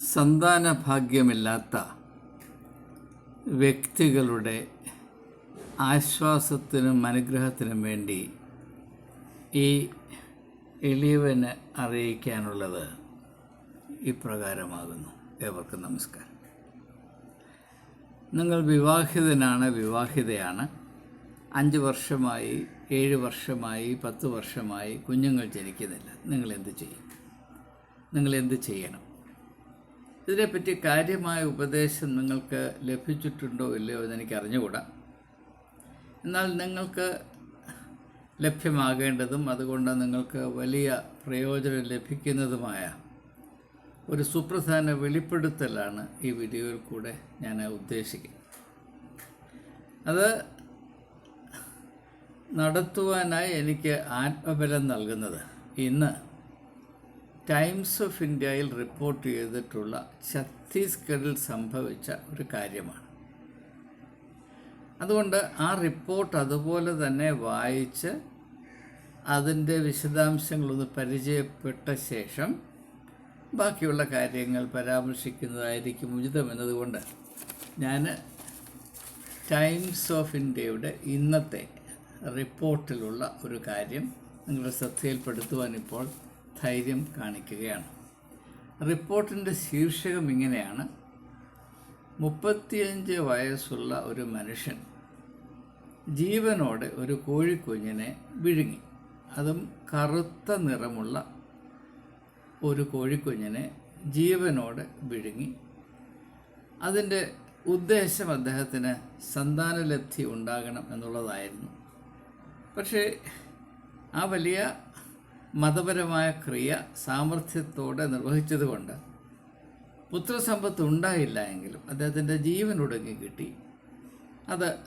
സന്താന ഭാഗ്യമില്ലാത്ത വ്യക്തികളുടെ ആശ്വാസത്തിനും അനുഗ്രഹത്തിനും വേണ്ടി ഈ എളിയവന് അറിയിക്കാനുള്ളത് ഇപ്രകാരമാകുന്നു. ഏവർക്കും നമസ്കാരം. നിങ്ങൾ വിവാഹിതനാണ് വിവാഹിതയാണ്. അഞ്ച് വർഷമായി ഏഴ് വർഷമായി പത്ത് വർഷമായി കുഞ്ഞുങ്ങൾ ജനിക്കുന്നില്ല. നിങ്ങൾ എന്ത് ചെയ്യും? നിങ്ങൾ എന്ത് ചെയ്യണം? ഇതിനെപ്പറ്റി കാര്യമായ ഉപദേശം നിങ്ങൾക്ക് ലഭിച്ചിട്ടുണ്ടോ ഇല്ലയോ എന്ന് എനിക്ക് അറിഞ്ഞുകൂടാ. എന്നാൽ നിങ്ങൾക്ക് ലഭ്യമാകേണ്ടതും അതുകൊണ്ട് നിങ്ങൾക്ക് വലിയ പ്രയോജനം ലഭിക്കുന്നതുമായ ഒരു സുപ്രധാന വെളിപ്പെടുത്തലാണ് ഈ വീഡിയോയിൽ കൂടെ ഞാൻ ഉദ്ദേശിക്കുന്നത്. അത് നടത്തുവാനായി എനിക്ക് ആത്മബലം നൽകുന്നത് ഇന്ന് ടൈംസ് ഓഫ് ഇന്ത്യയിൽ റിപ്പോർട്ട് ചെയ്തിട്ടുള്ള ഛത്തീസ്ഗഡിൽ സംഭവിച്ച ഒരു കാര്യമാണ്. അതുകൊണ്ട് ആ റിപ്പോർട്ട് അതുപോലെ തന്നെ വായിച്ച് അതിന്റെ വിശദാംശങ്ങളൊന്ന് പരിചയപ്പെട്ട ശേഷം ബാക്കിയുള്ള കാര്യങ്ങൾ പരാമർശിക്കുന്നതായിരിക്കും ഉചിതം എന്നതുകൊണ്ട് ഞാൻ ടൈംസ് ഓഫ് ഇന്ത്യയുടെ ഇന്നത്തെ റിപ്പോർട്ടിലുള്ള ഒരു കാര്യം നിങ്ങളുടെ ശ്രദ്ധയിൽപ്പെടുത്തുവാൻ ഇപ്പോൾ ധൈര്യം കാണിക്കുകയാണ്. റിപ്പോർട്ടിന്റെ ശീർഷകം ഇങ്ങനെയാണ്. മുപ്പത്തിയഞ്ച് വയസ്സുള്ള ഒരു മനുഷ്യൻ ജീവനോടെ ഒരു കോഴിക്കുഞ്ഞിനെ വിഴുങ്ങി. അതും കറുത്ത നിറമുള്ള ഒരു കോഴിക്കുഞ്ഞിനെ ജീവനോടെ വിഴുങ്ങി. അതിന്റെ ഉദ്ദേശം അദ്ദേഹത്തിന് സന്താനലബ്ധി ഉണ്ടാകണം എന്നുള്ളതായിരുന്നു. പക്ഷേ ആ വലിയ മതപരമായ ക്രിയ സാമർഥ്യത്തോടെ നിർവഹിച്ചതുകൊണ്ട് പുത്രസമ്പത്ത് ഉണ്ടായില്ല എങ്കിലും അദ്ദേഹത്തിന്റെ ജീവൻ ഒടുങ്ങി കിട്ടി. അത്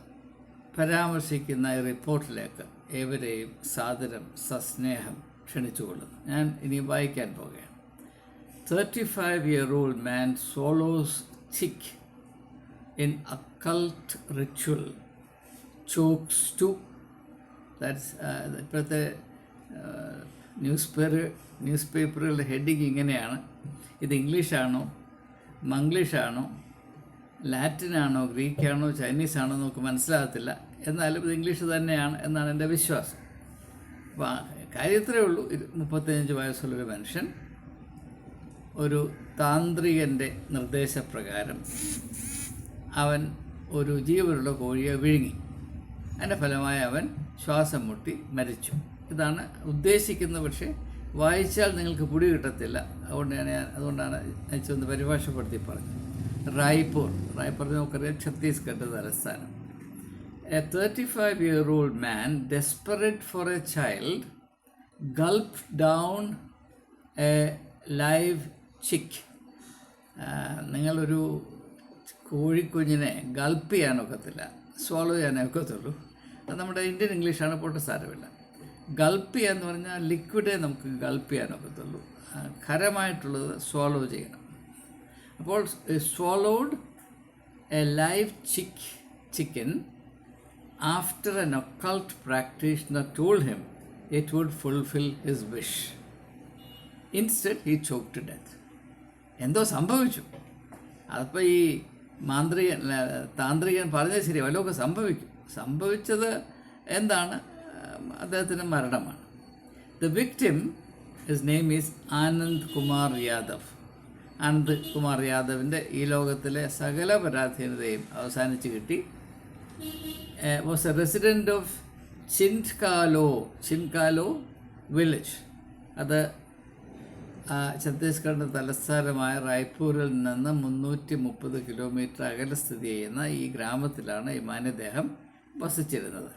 പരാമർശിക്കുന്ന റിപ്പോർട്ടിലേക്ക് ഏവരെയും സാദരം സസ്നേഹം ക്ഷണിച്ചുകൊള്ളുന്നു. ഞാൻ ഇനി വായിക്കാൻ പോകുകയാണ് thirty five year old man swallows chick in occult ritual chokes to death ഇപ്പോഴത്തെ ന്യൂസ് പേപ്പർ ന്യൂസ് പേപ്പറുകളുടെ ഹെഡിങ് ഇങ്ങനെയാണ്. ഇത് ഇംഗ്ലീഷാണോ? മംഗ്ലീഷാണോ? ലാറ്റിനാണോ? ഗ്രീക്കാണോ? ചൈനീസാണോ നമുക്ക് മനസ്സിലാകത്തില്ല. എന്നാലും ഇത് ഇംഗ്ലീഷ് തന്നെയാണ് എന്നാണ് എന്റെ വിശ്വാസം. അപ്പോൾ കാര്യത്രേ ഉള്ളൂ. ഇത് മുപ്പത്തിയഞ്ച് വയസ്സുള്ളൊരു മനുഷ്യൻ ഒരു താന്ത്രികന്റെ നിർദ്ദേശപ്രകാരം അവൻ ഒരു ജീവനുള്ള കോഴിയെ വിഴുങ്ങി. അതിന്റെ ഫലമായി അവൻ ശ്വാസം മുട്ടി മരിച്ചു. ഇതാണ് ഉദ്ദേശിക്കുന്ന പക്ഷേ വായിച്ചാൽ നിങ്ങൾക്ക് പിടി കിട്ടത്തില്ല. അതുകൊണ്ട് ഞാൻ അതുകൊണ്ടാണ് ഒന്ന് പരിഭാഷപ്പെടുത്തി പറഞ്ഞത്. റായ്പൂർ. റായ്പൂർ നമുക്കറിയാം ഛത്തീസ്ഗഡ് തലസ്ഥാനം. A thirty five year old man desperate for a child gulps down a live chick നിങ്ങളൊരു കോഴിക്കുഞ്ഞിനെ ഗൾപ്പ് ചെയ്യാനൊക്കത്തില്ല സോൾവ് ചെയ്യാനേ ഒക്കത്തുള്ളൂ അത് നമ്മുടെ ഇന്ത്യൻ ഇംഗ്ലീഷാണ് പോട്ട് സാരമില്ല ഗൾപ്പ് എന്ന് പറഞ്ഞാൽ ലിക്വിഡേ നമുക്ക് ഗൾപ്പ് ചെയ്യാനൊക്കത്തുള്ളൂ ഖരമായിട്ടുള്ളത് സ്വാളോ ചെയ്യണം. അപ്പോൾ swallowed a live chick chicken after an occult practitioner told him it would fulfil his wish instead he choke to death എന്തോ സംഭവിച്ചു. അതിപ്പോൾ ഈ മാന്ത്രികൻ താന്ത്രികൻ പറഞ്ഞത് ശരി വല്ലതൊക്കെ സംഭവിക്കും. സംഭവിച്ചത് എന്താണ്? അദ്ദേഹത്തിന് മരണമാണ്. The victim his name is Anand Kumar Yadav Anand Kumar യാദവിന്റെ ഈ ലോകത്തിലെ സകല പരാധീനതയും അവസാനിച്ച് കിട്ടി. Was a resident of Chhindkalo Chhindkalo village അത് ഛത്തീസ്ഗഡിന്റെ തലസ്ഥാനമായ റായ്പൂരിൽ നിന്ന് മുന്നൂറ്റി മുപ്പത് കിലോമീറ്റർ അകലെ സ്ഥിതി ചെയ്യുന്ന ഈ ഗ്രാമത്തിലാണ് ഈ മാന്യദേഹം വസിച്ചിരുന്നത്.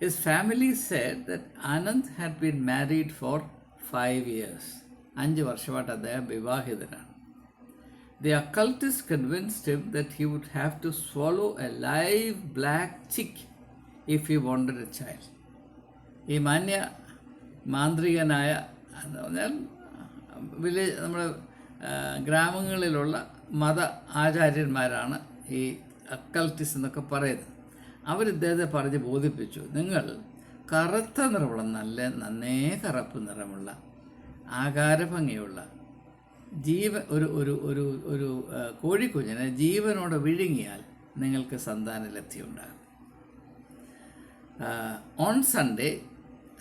His family said that Anand had been married for five years. അഞ്ച് വർഷമായിട്ട് അദ്ദേഹം വിവാഹിതനാണ്. The occultist convinced him that he would have to swallow a live black chick if he wanted a child ഈ മാന്യ മാന്ത്രികനായ എന്ന് പറഞ്ഞാൽ വില്ലേജ് നമ്മുടെ ഗ്രാമങ്ങളിലുള്ള മത ആചാര്യന്മാരാണ് ഈ അക്കൾട്ടിസ് എന്നൊക്കെ പറയുന്നത്. അവർ ഇദ്ദേഹത്തെ പറഞ്ഞ് ബോധിപ്പിച്ചു. നിങ്ങൾ കറുത്ത നിറമുള്ള നല്ല നന്നേ കറുപ്പ് നിറമുള്ള ആകാരഭംഗിയുള്ള ജീവ ഒരു ഒരു ഒരു ഒരു കോഴിക്കുഞ്ഞിനെ ജീവനോട് വിഴുങ്ങിയാൽ നിങ്ങൾക്ക് സന്താനലബ്ധി ഉണ്ടാകും. ഓൺ സൺഡേ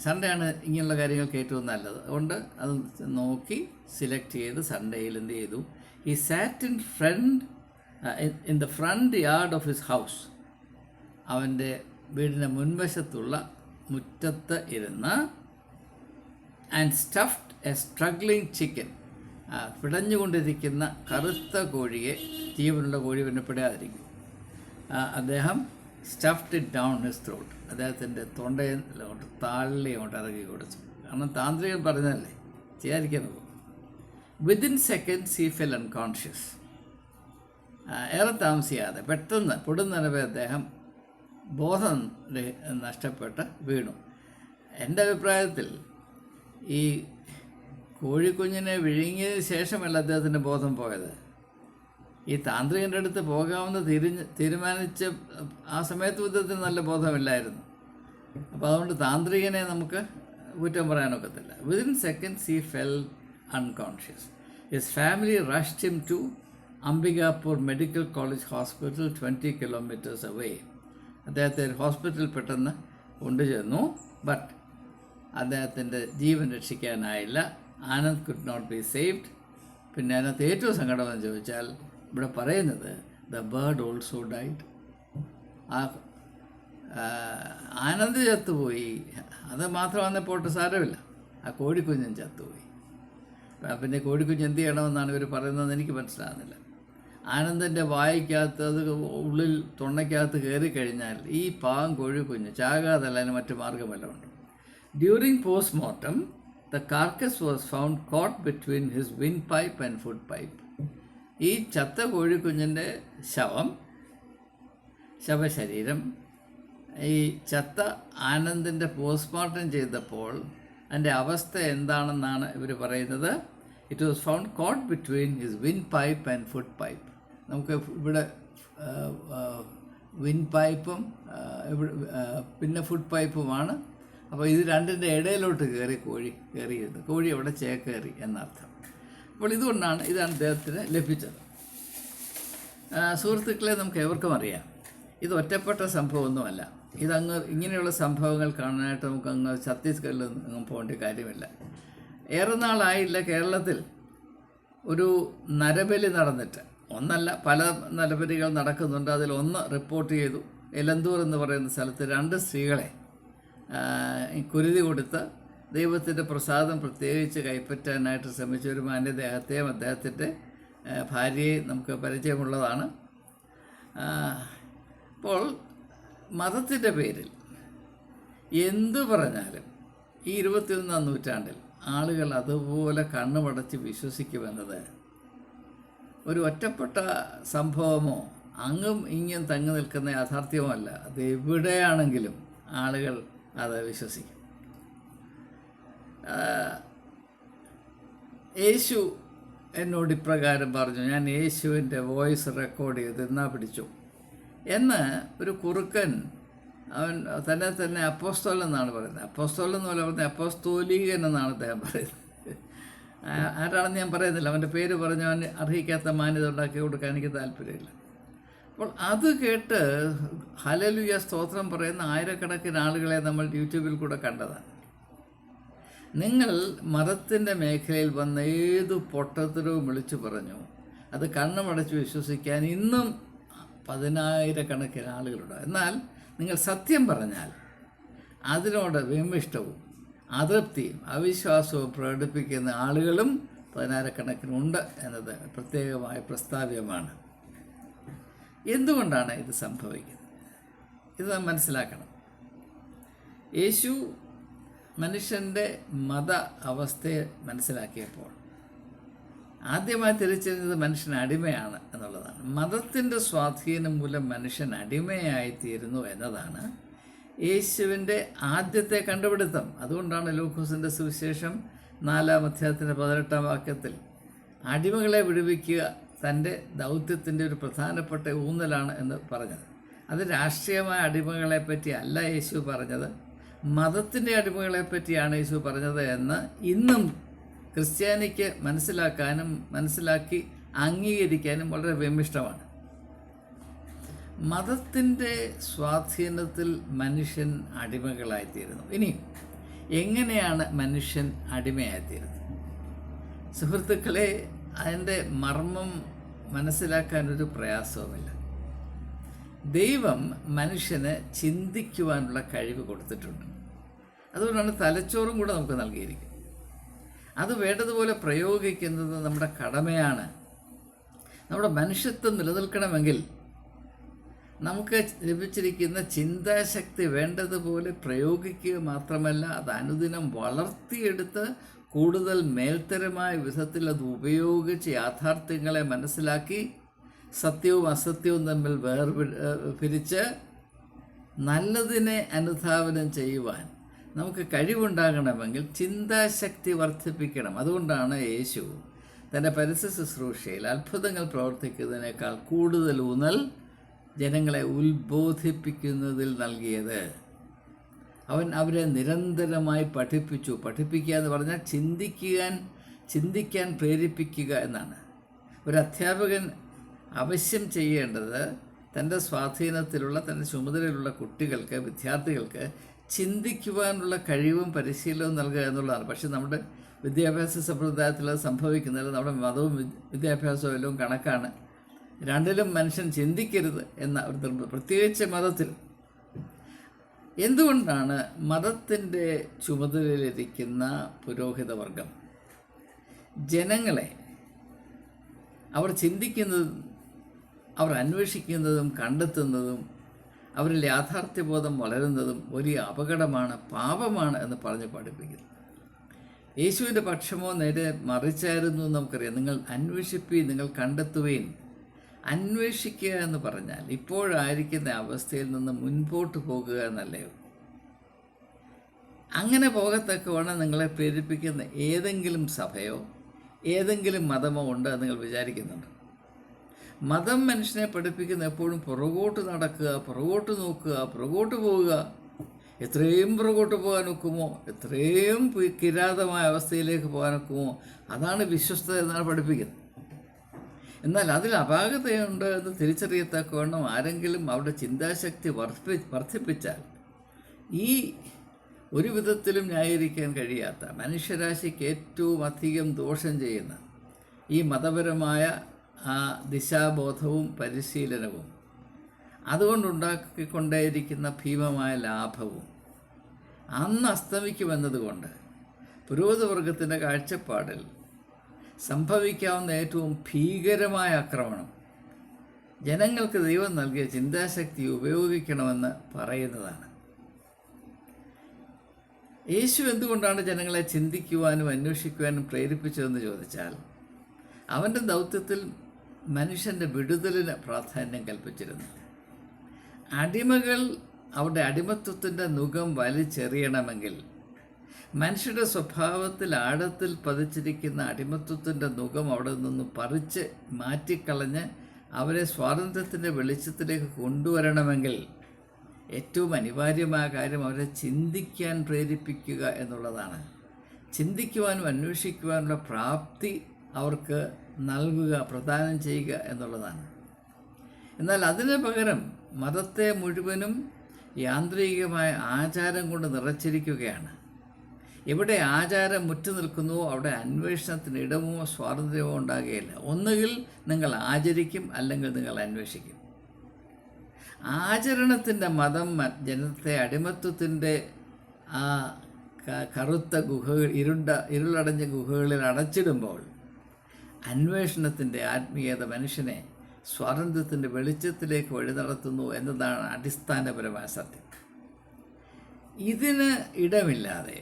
സൺഡേ ആണ് ഇങ്ങനെയുള്ള കാര്യങ്ങൾക്ക് ഏറ്റവും നല്ലത്. അതുകൊണ്ട് അത് നോക്കി സിലക്ട് ചെയ്ത് സൺഡേയിൽ എന്ത് ചെയ്തു? ഈ sat in front in the front yard of his house അവന്റെ വീടിന്റെ മുൻവശത്തുള്ള മുറ്റത്ത് ഇരുന്ന് and stuffed a struggling chicken പിടഞ്ഞുകൊണ്ടിരിക്കുന്ന കറുത്ത കോഴിയെ ജീവനുള്ള കോഴി പിന്നെ അദ്ദേഹം stuffed it down his throat അദ്ദേഹത്തിന്റെ തൊണ്ടയിലോട്ട് താഴെ താളിലോട്ട് ഇറക്കി കൊടുത്തു. കാരണം താന്ത്രികൻ പറഞ്ഞതല്ലേ? ചെയ്യാതിരിക്കാൻ നോക്കും. Within seconds he fell unconscious ഏറെ താമസിയാതെ പെട്ടെന്ന് പൊടുന്നനവേ അദ്ദേഹം ബോധം നഷ്ടപ്പെട്ട് വീണു. എന്റെ അഭിപ്രായത്തിൽ ഈ കോഴിക്കുഞ്ഞിനെ വിഴുങ്ങിയതിന് ശേഷമല്ല അദ്ദേഹത്തിന്റെ ബോധം പോയത്. ഈ താന്ത്രികന്റെ അടുത്ത് പോകാമെന്ന് തിരിഞ്ഞ് തീരുമാനിച്ച ആ സമയത്ത് ബുദ്ധത്തിന് നല്ല ബോധമില്ലായിരുന്നു. അപ്പോൾ അതുകൊണ്ട് താന്ത്രികനെ നമുക്ക് കുറ്റം പറയാനൊക്കത്തില്ല within seconds he fell unconscious his family rushed him to Ambikapur medical college hospital twenty kilometres away അദ്ദേഹത്തെ ഒരു ഹോസ്പിറ്റലിൽ പെട്ടെന്ന് കൊണ്ടുചെന്നു. ബട്ട് അദ്ദേഹത്തിന്റെ ജീവൻ രക്ഷിക്കാനായില്ല. Anand could not be saved പിന്നെ അതിനകത്ത് ഏറ്റവും സങ്കടമെന്ന് ചോദിച്ചാൽ ഇവിടെ പറയുന്നത് ദ ബേർഡ് ഓൾസോ ഡൈഡ് ആ ആനന്ദ് ചത്തുപോയി. അത് മാത്രമാണ് പോട്ട് സാരമില്ല. ആ കോഴിക്കുഞ്ഞൻ ചത്തുപോയി. പിന്നെ കോഴിക്കുഞ്ഞ് എന്ത് ചെയ്യണമെന്നാണ് ഇവർ പറയുന്നതെന്ന് എനിക്ക് മനസ്സിലാകുന്നില്ല. ആനന്ദന്റെ വായിക്കകത്ത് അത് ഉള്ളിൽ തൊണ്ണയ്ക്കകത്ത് കയറി കഴിഞ്ഞാൽ ഈ പാവം കോഴി കുഞ്ഞ് അതിന് മറ്റു മാർഗമല്ല ഉണ്ട്. During post mortem the carcass was found caught between his windpipe and food pipe ഈ ചത്ത കോഴിക്കുഞ്ഞിന്റെ ശവം ശവശരീരം ഈ ചത്ത ആനന്ദിന്റെ പോസ്റ്റ്മോർട്ടം ചെയ്തപ്പോൾ അതിന്റെ അവസ്ഥ എന്താണെന്നാണ് ഇവർ പറയുന്നത്? It was found caught between his windpipe and food pipe നമുക്ക് ഇവിടെ വിൻ പൈപ്പും പിന്നെ ഫുഡ് പൈപ്പുമാണ് അപ്പോൾ ഇത് രണ്ടിന്റെ ഇടയിലോട്ട് കയറി കോഴി കയറിയത് കോഴി അവിടെ ചേക്കേറി എന്നർത്ഥം. അപ്പോൾ ഇതുകൊണ്ടാണ് ഇതാണ് അദ്ദേഹത്തിന് ലഭിച്ചത്. സുഹൃത്തുക്കളെ നമുക്ക് എവർക്കും അറിയാം. ഇത് ഒറ്റപ്പെട്ട സംഭവമൊന്നുമല്ല. ഇതങ്ങ് ഇങ്ങനെയുള്ള സംഭവങ്ങൾ കാണാനായിട്ട് നമുക്ക് അങ്ങ് ഛത്തീസ്ഗഡിൽ അങ്ങ് പോകേണ്ട കാര്യമില്ല. ഏറെ നാളായില്ല കേരളത്തിൽ ഒരു നരബലി നടന്നിട്ട്. ഒന്നല്ല പല നടപടികൾ നടക്കുന്നുണ്ട്. അതിൽ ഒന്ന് റിപ്പോർട്ട് ചെയ്തു. എലന്തൂർ എന്ന് പറയുന്ന സ്ഥലത്ത് രണ്ട് സ്ത്രീകളെ കുരുതി കൊടുത്ത് ദൈവത്തിന്റെ പ്രസാദം പ്രത്യേകിച്ച് കൈപ്പറ്റാനായിട്ട് ശ്രമിച്ച ഒരു മാന്യദേഹത്തെയും അദ്ദേഹത്തിന്റെ ആ, ഭാര്യയെയും നമുക്ക് പരിചയമുള്ളതാണ്. അപ്പോൾ മതത്തിന്റെ പേരിൽ എന്തു പറഞ്ഞാലും ഈ ഇരുപത്തിയൊന്നാം നൂറ്റാണ്ടിൽ ആളുകൾ അതുപോലെ കണ്ണുമടച്ച് വിശ്വസിക്കുമെന്നത് ഒരു ഒറ്റപ്പെട്ട സംഭവമോ അങ്ങും ഇങ്ങും തങ്ങി നിൽക്കുന്ന യാഥാർത്ഥ്യവുമല്ല അത് എവിടെയാണെങ്കിലും ആളുകൾ അത് വിശ്വസിക്കും. യേശു എന്നോട് ഇപ്രകാരം പറഞ്ഞു ഞാൻ യേശുവിന്റെ വോയിസ് റെക്കോർഡ് ചെയ്ത് എന്നാ പിടിച്ചു? എന്ന് ഒരു കുറുക്കൻ അവൻ തന്നെ തന്നെ അപ്പോസ്തോൽ എന്നാണ് പറയുന്നത്. അപ്പോസ്തോൽ എന്ന് പറയുന്നത് അപ്പോസ്തോലീകൻ എന്നാണ് അദ്ദേഹം പറയുന്നത്. ആരാണെന്ന് ഞാൻ പറയുന്നില്ല. അവന്റെ പേര് പറഞ്ഞ് അവന് അർഹിക്കാത്ത മാന്യത ഉണ്ടാക്കി കൊടുക്കാൻ എനിക്ക് താല്പര്യമില്ല. അപ്പോൾ അത് കേട്ട് ഹലലുയ സ്തോത്രം പറയുന്ന ആയിരക്കണക്കിന് ആളുകളെ നമ്മൾ യൂട്യൂബിൽ കൂടെ കണ്ടതാണ്. നിങ്ങൾ മതത്തിന്റെ മേഖലയിൽ വന്ന ഏത് പൊട്ടത്തരവും വിളിച്ചു പറഞ്ഞു. അത് കണ്ണുമടച്ച് വിശ്വസിക്കാൻ ഇന്നും പതിനായിരക്കണക്കിന് ആളുകളുണ്ട്. എന്നാൽ നിങ്ങൾ സത്യം പറഞ്ഞാൽ അതിനോട് വിമിഷ്ടവും അതൃപ്തിയും അവിശ്വാസവും പ്രകടിപ്പിക്കുന്ന ആളുകളും പതിനായിരക്കണക്കിനുണ്ട് എന്നത് പ്രത്യേകമായ പ്രസ്താവ്യമാണ്. എന്തുകൊണ്ടാണ് ഇത് സംഭവിക്കുന്നത്? ഇത് നാം മനസ്സിലാക്കണം. യേശു മനുഷ്യന്റെ മത അവസ്ഥയെ മനസ്സിലാക്കിയപ്പോൾ ആദ്യമായി തിരിച്ചറിഞ്ഞത് മനുഷ്യൻ അടിമയാണ് എന്നുള്ളതാണ്. മതത്തിന്റെ സ്വാധീനം മൂലം മനുഷ്യൻ അടിമയായിത്തീരുന്നു എന്നതാണ് യേശുവിന്റെ ആദ്യത്തെ കണ്ടുപിടുത്തം. അതുകൊണ്ടാണ് ലൂക്കോസിന്റെ സുവിശേഷം നാലാം അധ്യായത്തിന്റെ പതിനെട്ടാം വാക്യത്തിൽ അടിമകളെ വിടുവിക്കുക തന്റെ ദൗത്യത്തിന്റെ ഒരു പ്രധാനപ്പെട്ട ഊന്നലാണ് എന്ന് പറഞ്ഞത്. അത് രാഷ്ട്രീയമായ അടിമകളെ പറ്റി അല്ല യേശു പറഞ്ഞത്. മതത്തിന്റെ അടിമകളെ പറ്റിയാണ് യേശു പറഞ്ഞത് എന്ന് ഇന്നും ക്രിസ്ത്യാനിക്ക് മനസ്സിലാക്കാനും മനസ്സിലാക്കി അംഗീകരിക്കാനും വളരെ വിമിഷ്ടമാണ് മതത്തിന്റെ സ്വാധീനത്തിൽ മനുഷ്യൻ അടിമകളായിത്തീരുന്നു. ഇനി എങ്ങനെയാണ് മനുഷ്യൻ അടിമയായിത്തീരുന്നത്? സുഹൃത്തുക്കളെ അതിന്റെ മർമ്മം മനസ്സിലാക്കാൻ ഒരു പ്രയാസവുമില്ല. ദൈവം മനുഷ്യന് ചിന്തിക്കുവാനുള്ള കഴിവ് കൊടുത്തിട്ടുണ്ട്. അതുകൊണ്ടാണ് തലച്ചോറും കൂടെ നമുക്ക് നൽകിയിരിക്കുന്നത്. അത് വേണ്ടതുപോലെ പ്രയോഗിക്കുന്നത് നമ്മുടെ കടമയാണ്. നമ്മുടെ മനുഷ്യത്വം നിലനിൽക്കണമെങ്കിൽ നമുക്ക് ലഭിച്ചിരിക്കുന്ന ചിന്താശക്തി വേണ്ടതുപോലെ പ്രയോഗിക്കുക മാത്രമല്ല അത് അനുദിനം വളർത്തിയെടുത്ത് കൂടുതൽ മേൽത്തരമായ വിധത്തിൽ അത് ഉപയോഗിച്ച് യാഥാർത്ഥ്യങ്ങളെ മനസ്സിലാക്കി സത്യവും അസത്യവും തമ്മിൽ വേർപിരിച്ച് നല്ലതിനെ അനുധാവനം ചെയ്യുവാൻ നമുക്ക് കഴിവുണ്ടാകണമെങ്കിൽ ചിന്താശക്തി വർദ്ധിപ്പിക്കണം. അതുകൊണ്ടാണ് യേശു തന്റെ പരസ്യ ശുശ്രൂഷയിൽ അത്ഭുതങ്ങൾ പ്രവർത്തിക്കുന്നതിനേക്കാൾ കൂടുതൽ ഊന്നൽ ജനങ്ങളെ ഉത്ബോധിപ്പിക്കുന്നതിൽ നൽകിയത്. അവൻ അവരെ നിരന്തരമായി പഠിപ്പിച്ചു. പഠിപ്പിക്കുക എന്ന് പറഞ്ഞാൽ ചിന്തിക്കാൻ ചിന്തിക്കാൻ പ്രേരിപ്പിക്കുക എന്നാണ്. ഒരു അധ്യാപകൻ അവശ്യം ചെയ്യേണ്ടത് തന്റെ സ്വാധീനത്തിലുള്ള തന്റെ ചുമതലയിലുള്ള കുട്ടികൾക്ക് വിദ്യാർത്ഥികൾക്ക് ചിന്തിക്കുവാനുള്ള കഴിവും പരിശീലനവും നൽകുക എന്നുള്ളതാണ്. പക്ഷേ നമ്മുടെ വിദ്യാഭ്യാസ സമ്പ്രദായത്തിൽ അത് സംഭവിക്കുന്നത് നമ്മുടെ മതവും വിദ്യാഭ്യാസവും എല്ലാം കണക്കാണ്. രണ്ടിലും മനുഷ്യൻ ചിന്തിക്കരുത് എന്ന ഒരു നിർബന്ധം. പ്രത്യേകിച്ച് മതത്തിൽ. എന്തുകൊണ്ടാണ് മതത്തിന്റെ ചുമതലയിലിരിക്കുന്ന പുരോഹിതവർഗം ജനങ്ങളെ അവർ ചിന്തിക്കുന്നതും അവർ അന്വേഷിക്കുന്നതും കണ്ടെത്തുന്നതും അവരിൽ യാഥാർത്ഥ്യബോധം വളരുന്നതും വലിയ അപകടമാണ് പാപമാണ് എന്ന് പറഞ്ഞ് പഠിപ്പിക്കുന്നു. യേശുവിന്റെ പക്ഷമോ നേരെ മറിച്ചായിരുന്നു നമുക്കറിയാം. നിങ്ങൾ അന്വേഷിപ്പി നിങ്ങൾ കണ്ടെത്തുകയും അന്വേഷിക്കുക എന്ന് പറഞ്ഞാൽ ഇപ്പോഴായിരിക്കുന്ന അവസ്ഥയിൽ നിന്ന് മുൻപോട്ട് പോകുക എന്നല്ലേ അങ്ങനെ പോകത്തക്കവണ്ണം നിങ്ങളെ പ്രേരിപ്പിക്കുന്ന ഏതെങ്കിലും സഭയോ ഏതെങ്കിലും മതമോ ഉണ്ട് നിങ്ങൾ വിചാരിക്കുന്നുണ്ട്? മതം മനുഷ്യനെ പഠിപ്പിക്കുന്ന എപ്പോഴും പുറകോട്ട് നടക്കുക പുറകോട്ട് നോക്കുക പുറകോട്ട് പോവുക. എത്രയും പുറകോട്ട് പോകാൻ ഒക്കുമോ? എത്രയും കിരാതമായ അവസ്ഥയിലേക്ക് പോകാൻ ഒക്കുമോ? അതാണ് വിശ്വസ്തത എന്നാണ് പഠിപ്പിക്കുന്നത്. എന്നാൽ അതിൽ അപാകതയുണ്ട് എന്ന് തിരിച്ചറിയത്തക്കവണ്ണം ആരെങ്കിലും അവിടെ ചിന്താശക്തി വർദ്ധി വർദ്ധിപ്പിച്ചാൽ ഈ ഒരു വിധത്തിലും ന്യായീകരിക്കാൻ കഴിയാത്ത മനുഷ്യരാശിക്ക് ഏറ്റവും അധികം ദോഷം ചെയ്യുന്ന ഈ മതപരമായ ആ ദിശാബോധവും പരിശീലനവും അതുകൊണ്ടുണ്ടാക്കിക്കൊണ്ടേയിരിക്കുന്ന ഭീമമായ ലാഭവും അന്ന് അസ്തമിക്കുമെന്നതുകൊണ്ട് പുരോഹിതവർഗത്തിന്റെ കാഴ്ചപ്പാടിൽ സംഭവിക്കാവുന്ന ഏറ്റവും ഭീകരമായ ആക്രമണം. ജനങ്ങൾക്ക് ദൈവം നൽകിയ ചിന്താശക്തി ഉപയോഗിക്കണമെന്ന് പറയുന്നതാണ്. യേശു എന്തുകൊണ്ടാണ് ജനങ്ങളെ ചിന്തിക്കുവാനും അന്വേഷിക്കുവാനും പ്രേരിപ്പിച്ചതെന്ന് ചോദിച്ചാൽ അവന്റെ ദൗത്യത്തിൽ മനുഷ്യന്റെ വിടുതലിന് പ്രാധാന്യം കൽപ്പിച്ചിരുന്നു. അടിമകൾ അവരുടെ അടിമത്വത്തിന്റെ മുഖം വലിച്ചെറിയണമെങ്കിൽ മനുഷ്യരുടെ സ്വഭാവത്തിൽ ആഴത്തിൽ പതിച്ചിരിക്കുന്ന അടിമത്വത്തിന്റെ മുഖം അവിടെ നിന്ന് പറിച്ച് മാറ്റിക്കളഞ്ഞ് അവരെ സ്വാതന്ത്ര്യത്തിന്റെ വെളിച്ചത്തിലേക്ക് കൊണ്ടുവരണമെങ്കിൽ ഏറ്റവും അനിവാര്യമായ കാര്യം അവരെ ചിന്തിക്കാൻ പ്രേരിപ്പിക്കുക എന്നുള്ളതാണ്. ചിന്തിക്കുവാനും അന്വേഷിക്കുവാനുള്ള പ്രാപ്തി അവർക്ക് നൽകുക പ്രദാനം ചെയ്യുക എന്നുള്ളതാണ്. എന്നാൽ അതിന് പകരം മതത്തെ മുഴുവനും യാന്ത്രികമായ ആചാരം കൊണ്ട് നിറച്ചിരിക്കുകയാണ്. എവിടെ ആചാരം മുറ്റു നിൽക്കുന്നുവോ അവിടെ അന്വേഷണത്തിന് ഇടമോ സ്വാതന്ത്ര്യമോ ഉണ്ടാകുകയില്ല. ഒന്നുകിൽ നിങ്ങൾ ആചരിക്കും അല്ലെങ്കിൽ നിങ്ങൾ അന്വേഷിക്കും. ആചരണത്തിന്റെ മതം ജനത്തെ അടിമത്വത്തിന്റെ ആ കറുത്ത ഗുഹകൾ ഇരുണ്ട ഇരുളടഞ്ഞ ഗുഹകളിൽ അടച്ചിടുമ്പോൾ അന്വേഷണത്തിന്റെ ആത്മീയത മനുഷ്യനെ സ്വാതന്ത്ര്യത്തിന്റെ വെളിച്ചത്തിലേക്ക് വഴി നടത്തുന്നു എന്നതാണ് അടിസ്ഥാനപരമായ സത്യം. ഇതിന് ഇടമില്ലാതെ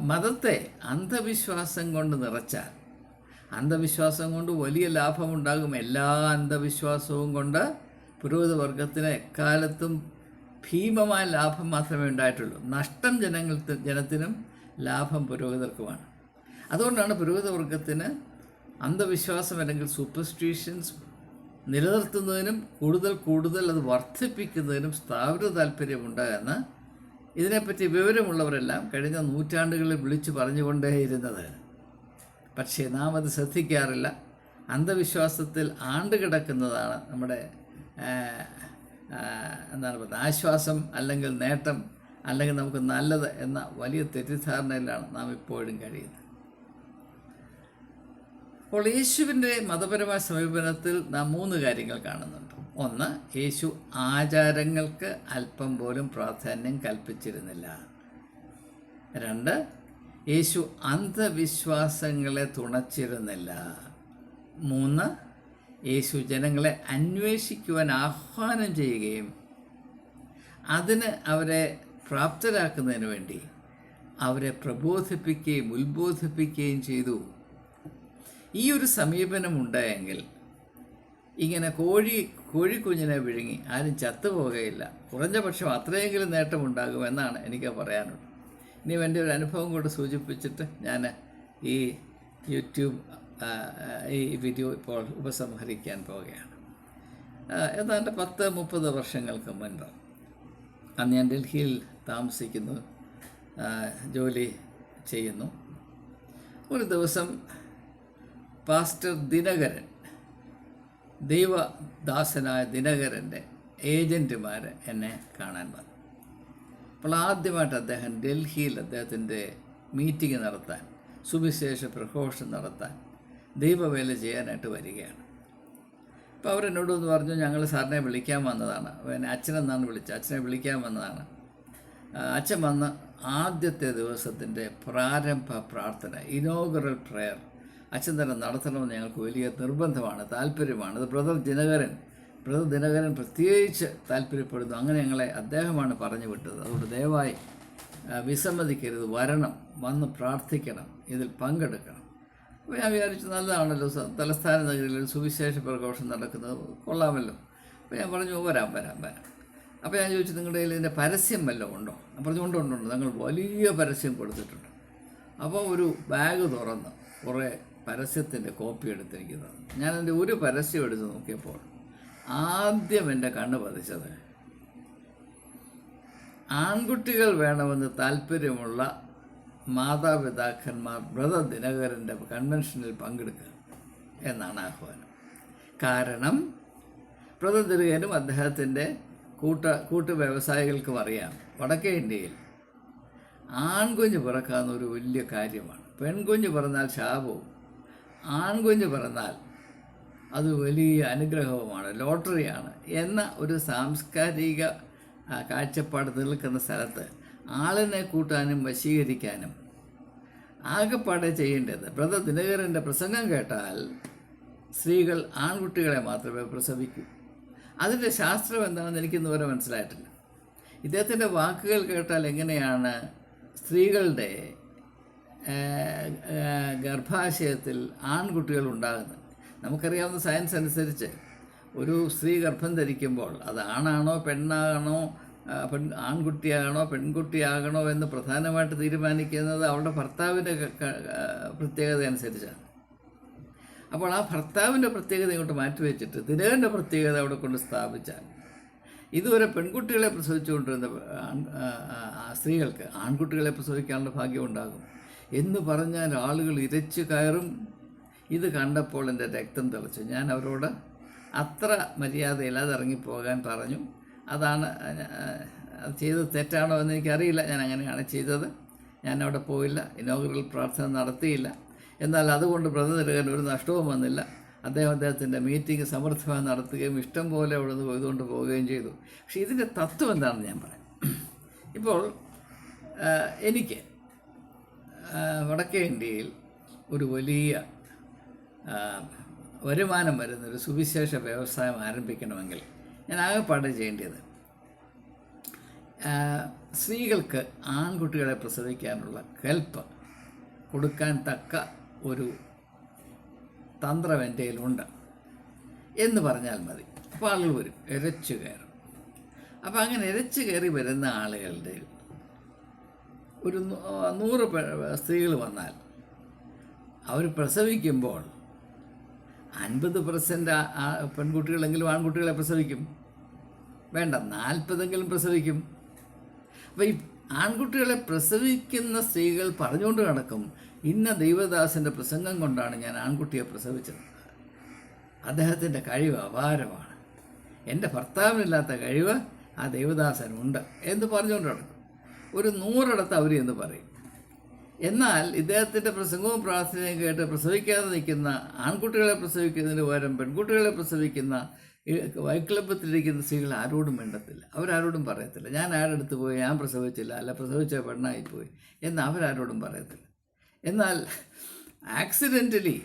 മതത്തെ അന്ധവിശ്വാസം കൊണ്ട് നിറച്ചാൽ അന്ധവിശ്വാസം കൊണ്ട് വലിയ ലാഭമുണ്ടാകും. എല്ലാ അന്ധവിശ്വാസവും കൊണ്ട് പുരോഹിതവർഗത്തിന് എക്കാലത്തും ഭീമമായ ലാഭം മാത്രമേ ഉണ്ടായിട്ടുള്ളൂ. നഷ്ടം ജനങ്ങൾ ജനത്തിനും ലാഭം പുരോഹിതർക്കുമാണ്. അതുകൊണ്ടാണ് പുരോഹിതവർഗത്തിന് അന്ധവിശ്വാസം അല്ലെങ്കിൽ സൂപ്പർസ്റ്റിഷ്യൻസ് നിലനിർത്തുന്നതിനും കൂടുതൽ കൂടുതൽ അത് വർദ്ധിപ്പിക്കുന്നതിനും സ്ഥാപിത താല്പര്യമുണ്ട് എന്ന് ഇതിനെപ്പറ്റി വിവരമുള്ളവരെല്ലാം കഴിഞ്ഞ നൂറ്റാണ്ടുകളിൽ വിളിച്ചു പറഞ്ഞുകൊണ്ടേയിരുന്നത്. പക്ഷേ നാം അത് ശ്രദ്ധിക്കാറില്ല. അന്ധവിശ്വാസത്തിൽ ആണ്ടുകിടക്കുന്നതാണ് നമ്മുടെ ആ, ആ, എന്താണ് പറയുന്നത് ആശ്വാസം അല്ലെങ്കിൽ നേട്ടം അല്ലെങ്കിൽ നമുക്ക് നല്ലത് എന്ന വലിയ തെറ്റിദ്ധാരണയിലാണ് നാം ഇപ്പോഴും കഴിയുന്നത്. അപ്പോൾ യേശുവിന്റെ മതപരമായ സമീപനത്തിൽ നാം മൂന്ന് കാര്യങ്ങൾ കാണുന്നുണ്ട്. ഒന്ന് യേശു ആചാരങ്ങൾക്ക് അല്പം പോലും പ്രാധാന്യം കൽപ്പിച്ചിരുന്നില്ല. രണ്ട് യേശു അന്ധവിശ്വാസങ്ങളെ തുണച്ചിരുന്നില്ല. മൂന്ന് യേശു ജനങ്ങളെ അന്വേഷിക്കുവാൻ ആഹ്വാനം ചെയ്യുകയും അതിന് അവരെ പ്രാപ്തരാക്കുന്നതിന് വേണ്ടി അവരെ പ്രബോധിപ്പിക്കുകയും ഉത്ബോധിപ്പിക്കുകയും ചെയ്തു. ഈ ഒരു സമീപനം ഉണ്ടായെങ്കിൽ ഇങ്ങനെ കോഴി കോഴിക്കുഞ്ഞിനെ വിഴുങ്ങി ആരും ചത്തുപോകുകയില്ല കുറഞ്ഞ പക്ഷം അത്രയെങ്കിലും നേട്ടമുണ്ടാകും എന്നാണ് എനിക്ക് പറയാനുള്ളത്. ഇനി എന്റെ ഒരു അനുഭവം കൂടെ സൂചിപ്പിച്ചിട്ട് ഞാൻ ഈ യൂട്യൂബ് ഈ വീഡിയോ ഇപ്പോൾ ഉപസംഹരിക്കാൻ പോവുകയാണ്. ഏതാണ്ട് പത്ത് മുപ്പത് വർഷങ്ങൾക്ക് മുൻപ് അന്ന് ഞാൻ ഡൽഹിയിൽ താമസിക്കുന്നു ജോലി ചെയ്യുന്നു. ഒരു ദിവസം പാസ്റ്റർ ദിനകരൻ ദൈവദാസനായ ദിനകരന്റെ ഏജന്റുമാർ എന്നെ കാണാൻ വന്നു. അപ്പോൾ ആദ്യമായിട്ട് അദ്ദേഹം ഡൽഹിയിൽ അദ്ദേഹത്തിന്റെ മീറ്റിംഗ് നടത്താൻ സുവിശേഷ പ്രഘോഷം നടത്താൻ ദൈവവേല ചെയ്യാനായിട്ട് വരികയാണ്. അപ്പോൾ അവരെന്നോട് ഒന്ന് പറഞ്ഞു ഞങ്ങൾ സാറിനെ വിളിക്കാൻ വന്നതാണ്. പിന്നെ അച്ഛനെന്നാണ് വിളിച്ചത്. അച്ഛനെ വിളിക്കാൻ വന്നതാണ്. അച്ഛൻ വന്ന ആദ്യത്തെ ദിവസത്തിന്റെ പ്രാരംഭ പ്രാർത്ഥന ഇനോഗറൽ പ്രെയർ അച്ഛൻ തന്നെ നടത്തണമെന്ന് ഞങ്ങൾക്ക് വലിയ നിർബന്ധമാണ് താല്പര്യമാണ്. അത് ബ്രദർ ദിനകരൻ ബ്രദർ ദിനകരൻ പ്രത്യേകിച്ച് താല്പര്യപ്പെടുന്നു. അങ്ങനെ ഞങ്ങളെ അദ്ദേഹമാണ് പറഞ്ഞു വിട്ടത്. അതുകൊണ്ട് ദയവായി വിസമ്മതിക്കരുത്. വരണം വന്ന് പ്രാർത്ഥിക്കണം ഇതിൽ പങ്കെടുക്കണം. അപ്പോൾ ഞാൻ വിചാരിച്ചു നല്ലതാണല്ലോ തലസ്ഥാന നഗരിയിൽ സുവിശേഷ പ്രഘോഷം നടക്കുന്നത് കൊള്ളാമല്ലോ. അപ്പോൾ ഞാൻ പറഞ്ഞു വരാം വരാം വരാം. അപ്പോൾ ഞാൻ ചോദിച്ചു നിങ്ങളുടെ കയ്യിൽ ഇതിന്റെ പരസ്യം വല്ലതും ഉണ്ടോ? അപ്പോൾ പറഞ്ഞു ഉണ്ട് ഉണ്ട് ഞങ്ങൾ വലിയ പരസ്യം കൊടുത്തിട്ടുണ്ട്. അപ്പോൾ ഒരു ബാഗ് തുറന്ന് കുറേ പരസ്യത്തിന്റെ കോപ്പി എടുത്തിരിക്കുന്നത്. ഞാൻ ഒരു പരസ്യം എടുത്ത് നോക്കിയപ്പോൾ ആദ്യം എന്റെ കണ്ണ് പതിച്ചത് ആൺകുട്ടികൾ വേണമെന്ന് താല്പര്യമുള്ള മാതാപിതാക്കന്മാർ ബ്രദർ ദിനകരന്റെ കൺവെൻഷനിൽ പങ്കെടുക്കുക എന്നാണ് ആഹ്വാനം. കാരണം ബ്രദർ ദിനകരനും അദ്ദേഹത്തിന്റെ കൂട്ട കൂട്ടു വ്യവസായികൾക്കും അറിയാം. വടക്കേ ഇന്ത്യയിൽ ആൺകുഞ്ഞ് പിറക്കാവുന്ന ഒരു വലിയ കാര്യമാണ്. പെൺകുഞ്ഞ് പിറന്നാൽ ശാപവും ആൺകുഞ്ഞ് പിറന്നാൽ അത് വലിയ അനുഗ്രഹവുമാണ് ലോട്ടറിയാണ് എന്ന ഒരു സാംസ്കാരിക കാഴ്ചപ്പാട് നിൽക്കുന്ന സ്ഥലത്ത് ആളിനെ കൂട്ടാനും വശീകരിക്കാനും ആകെപ്പാടെ ചെയ്യേണ്ടത്. ബ്രദർ ദിനകരന്റെ പ്രസംഗം കേട്ടാൽ സ്ത്രീകൾ ആൺകുട്ടികളെ മാത്രമേ പ്രസവിക്കൂ. അതിന്റെ ശാസ്ത്രം എന്താണെന്ന് എനിക്കിന്ന് വരെ മനസ്സിലായിട്ടില്ല. ഇദ്ദേഹത്തിന്റെ വാക്കുകൾ കേട്ടാൽ എങ്ങനെയാണ് സ്ത്രീകളുടെ ഗർഭാശയത്തിൽ ആൺകുട്ടികൾ ഉണ്ടാകുന്നത് നമുക്കറിയാവുന്ന സയൻസ് അനുസരിച്ച് ഒരു സ്ത്രീ ഗർഭം ധരിക്കുമ്പോൾ അത് ആണാണോ പെണ്ണാണോ പെൺ ആൺകുട്ടിയാകണോ പെൺകുട്ടിയാകണോ എന്ന് പ്രധാനമായിട്ട് തീരുമാനിക്കുന്നത് അവളുടെ ഭർത്താവിന്റെ പ്രത്യേകത അനുസരിച്ചാണ്. അപ്പോൾ ആ ഭർത്താവിന്റെ പ്രത്യേകത ഇങ്ങോട്ട് മാറ്റിവെച്ചിട്ട് തിരകന്റെ പ്രത്യേകത അവിടെ കൊണ്ട് സ്ഥാപിച്ചാൽ ഇതുവരെ പെൺകുട്ടികളെ പ്രസവിച്ചുകൊണ്ടിരുന്ന സ്ത്രീകൾക്ക് ആൺകുട്ടികളെ പ്രസവിക്കാനുള്ള ഭാഗ്യം ഉണ്ടാകും. എന്ന് പറഞ്ഞാൽ ആളുകൾ ഇരച്ച് കയറും. ഇത് കണ്ടപ്പോൾ എന്റെ രക്തം തിളച്ചു. ഞാൻ അവരോട് അത്ര മര്യാദയില്ലാതെ ഇറങ്ങിപ്പോകാൻ പറഞ്ഞു. അതാണ് അത് ചെയ്തത് തെറ്റാണോ എന്ന് എനിക്കറിയില്ല. ഞാൻ അങ്ങനെയാണ് ചെയ്തത്. ഞാൻ അവിടെ പോയില്ല. ഇനോഗ്രൽ പ്രാർത്ഥന നടത്തിയില്ല. എന്നാൽ അതുകൊണ്ട് ബ്രദറിന് ഒരു നഷ്ടവും വന്നില്ല. അദ്ദേഹം അദ്ദേഹത്തിന്റെ മീറ്റിംഗ് സമർത്ഥമായി നടത്തുകയും ഇഷ്ടം പോലെ അവിടെ നിന്ന് പോയതുകൊണ്ട് പോവുകയും ചെയ്തു. പക്ഷേ ഇതിന്റെ തത്വം എന്താണെന്ന് ഞാൻ പറയാം. ഇപ്പോൾ എനിക്ക് വടക്കേ ഇന്ത്യയിൽ ഒരു വലിയ വരുമാനം വരുന്ന ഒരു സുവിശേഷ വ്യവസായം ആരംഭിക്കണമെങ്കിൽ ഞാൻ ആകെപ്പാട് ചെയ്യേണ്ടത് സ്ത്രീകൾക്ക് ആൺകുട്ടികളെ പ്രസവിക്കാനുള്ള കെൽപ്പ് കൊടുക്കാൻ തക്ക ഒരു തന്ത്രം എന്റെ കയ്യിലുണ്ട്. എന്ന് പറഞ്ഞാൽ മതി. അപ്പോൾ ആളുകൾ വരും ഇരച്ചു കയറും. അപ്പോൾ അങ്ങനെ ഇരച്ചു കയറി വരുന്ന ആളുകളുടെ ഒരു നൂറ് സ്ത്രീകൾ വന്നാൽ അവർ പ്രസവിക്കുമ്പോൾ അൻപത് പെർസെന്റ് പെൺകുട്ടികളെങ്കിലും ആൺകുട്ടികളെ പ്രസവിക്കും. വേണ്ട നാൽപ്പതെങ്കിലും പ്രസവിക്കും. അപ്പോൾ ഈ ആൺകുട്ടികളെ പ്രസവിക്കുന്ന സ്ത്രീകൾ പറഞ്ഞുകൊണ്ട് നടക്കും ഇന്ന ദൈവദാസന്റെ പ്രസംഗം കൊണ്ടാണ് ഞാൻ ആൺകുട്ടിയെ പ്രസവിച്ചത്. അദ്ദേഹത്തിന്റെ കഴിവ് അപാരമാണ്. എന്റെ ഭർത്താവിനില്ലാത്ത കഴിവ് ആ ദൈവദാസനുണ്ട് എന്ന് പറഞ്ഞുകൊണ്ട് നടക്കും. ഒരു നൂറിടത്ത് അവരി എന്ന് പറയും. എന്നാൽ ഇദ്ദേഹത്തിന്റെ പ്രസംഗവും പ്രാർത്ഥനയും കേട്ട് പ്രസവിക്കാതെ നിൽക്കുന്ന ആൺകുട്ടികളെ പ്രസവിക്കുന്നതിന് പകരം പെൺകുട്ടികളെ പ്രസവിക്കുന്ന വൈക്ലബത്തിലിരിക്കുന്ന സ്ത്രീകൾ ആരോടും മിണ്ടത്തില്ല. അവരാരോടും പറയത്തില്ല. ഞാൻ ആരെടുത്ത് പോയി? ഞാൻ പ്രസവിച്ചില്ല. അല്ല പ്രസവിച്ച പെണ്ണായിപ്പോയി എന്ന് അവരാരോടും പറയത്തില്ല. എന്നാൽ ആക്സിഡന്റലി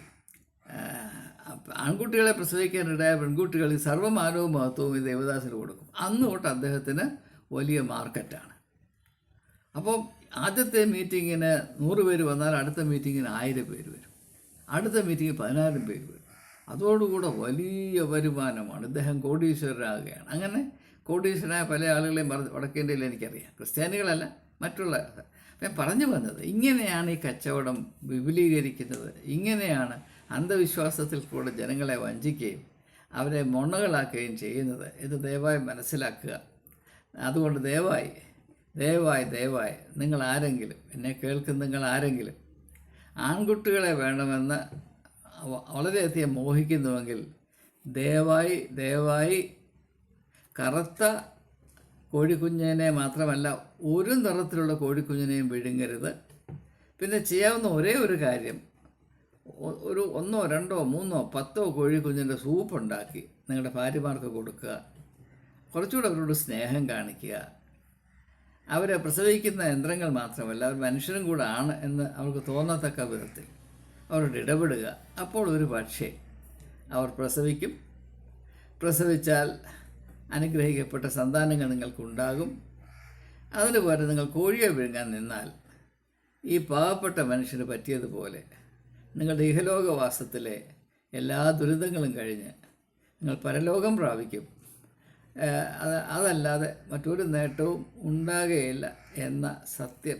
ആൺകുട്ടികളെ പ്രസവിക്കാനിടയായ പെൺകുട്ടികൾ സർവമാനവും മഹത്വവും ഈ ദേവദാസിന് കൊടുക്കും. അന്ന് തൊട്ട് അദ്ദേഹത്തിന് വലിയ മാർക്കറ്റാണ്. അപ്പോൾ ആദ്യത്തെ മീറ്റിങ്ങിന് നൂറ് പേര് വന്നാൽ അടുത്ത മീറ്റിങ്ങിന് ആയിരം പേര് വരും. അടുത്ത മീറ്റിങ്ങിൽ പതിനായിരം പേര് വരും. അതോടുകൂടെ വലിയ വരുമാനമാണ്. ഇദ്ദേഹം കോടീശ്വരനാകുകയാണ്. അങ്ങനെ കോടീശ്വരനായ പല ആളുകളെയും വട- വടക്കേ ഇന്ത്യയിൽ എനിക്കറിയാം. ക്രിസ്ത്യാനികളല്ല മറ്റുള്ള ഞാൻ പറഞ്ഞു വന്നത് ഇങ്ങനെയാണ് ഈ കച്ചവടം വിപുലീകരിക്കുന്നത്. ഇങ്ങനെയാണ് അന്ധവിശ്വാസത്തിൽ കൂടെ ജനങ്ങളെ വഞ്ചിക്കുകയും അവരെ മൊണ്ണകളാക്കുകയും ചെയ്യുന്നത് ഇത് ദയവായി മനസ്സിലാക്കുക. അതുകൊണ്ട് ദയവായി ദയവായി ദയവായി. നിങ്ങൾ ആരെങ്കിലും എന്നെ കേൾക്കുന്ന നിങ്ങൾ ആരെങ്കിലും ആൺകുട്ടികളെ വേണമെന്ന് വളരെയധികം മോഹിക്കുന്നുവെങ്കിൽ ദയവായി ദയവായി കറുത്ത കോഴിക്കുഞ്ഞിനെ മാത്രമല്ല ഒരു നിറത്തിലുള്ള കോഴിക്കുഞ്ഞിനെയും വിഴുങ്ങരുത്. പിന്നെ ചെയ്യാവുന്ന ഒരേ ഒരു കാര്യം ഒരു ഒന്നോ രണ്ടോ മൂന്നോ പത്തോ കോഴിക്കുഞ്ഞിന്റെ സൂപ്പ് ഉണ്ടാക്കി നിങ്ങളുടെ ഭാര്യമാർക്ക് കൊടുക്കുക. കുറച്ചുകൂടെ അവരോട് സ്നേഹം കാണിക്കുക. അവരെ പ്രസവിക്കുന്ന യന്ത്രങ്ങൾ മാത്രമല്ല അവർ മനുഷ്യരും കൂടെ ആണ് എന്ന് അവർക്ക് തോന്നത്തക്ക വിധത്തിൽ അവരോട് ഇടപെടുക. അപ്പോൾ ഒരു പക്ഷേ അവർ പ്രസവിക്കും. പ്രസവിച്ചാൽ അനുഗ്രഹിക്കപ്പെട്ട സന്താനങ്ങൾ നിങ്ങൾക്കുണ്ടാകും. അതിന് പകരം നിങ്ങൾ കോഴിയെ വിഴുങ്ങാൻ നിന്നാൽ ഈ പാവപ്പെട്ട മനുഷ്യന് പറ്റിയതുപോലെ നിങ്ങളുടെ ഇഹലോകവാസത്തിലെ എല്ലാ ദുരിതങ്ങളും കഴിഞ്ഞ് നിങ്ങൾ പരലോകം പ്രാപിക്കും. അത് അതല്ലാതെ മറ്റൊരു നേട്ടവും ഉണ്ടാകുകയില്ല എന്ന സത്യം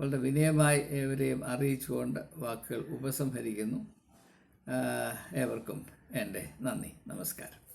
വളരെ വിനയമായി ഏവരെയും അറിയിച്ചുകൊണ്ട് വാക്കുകൾ ഉപസംഹരിക്കുന്നു. ഏവർക്കും എന്റെ നന്ദി. നമസ്കാരം.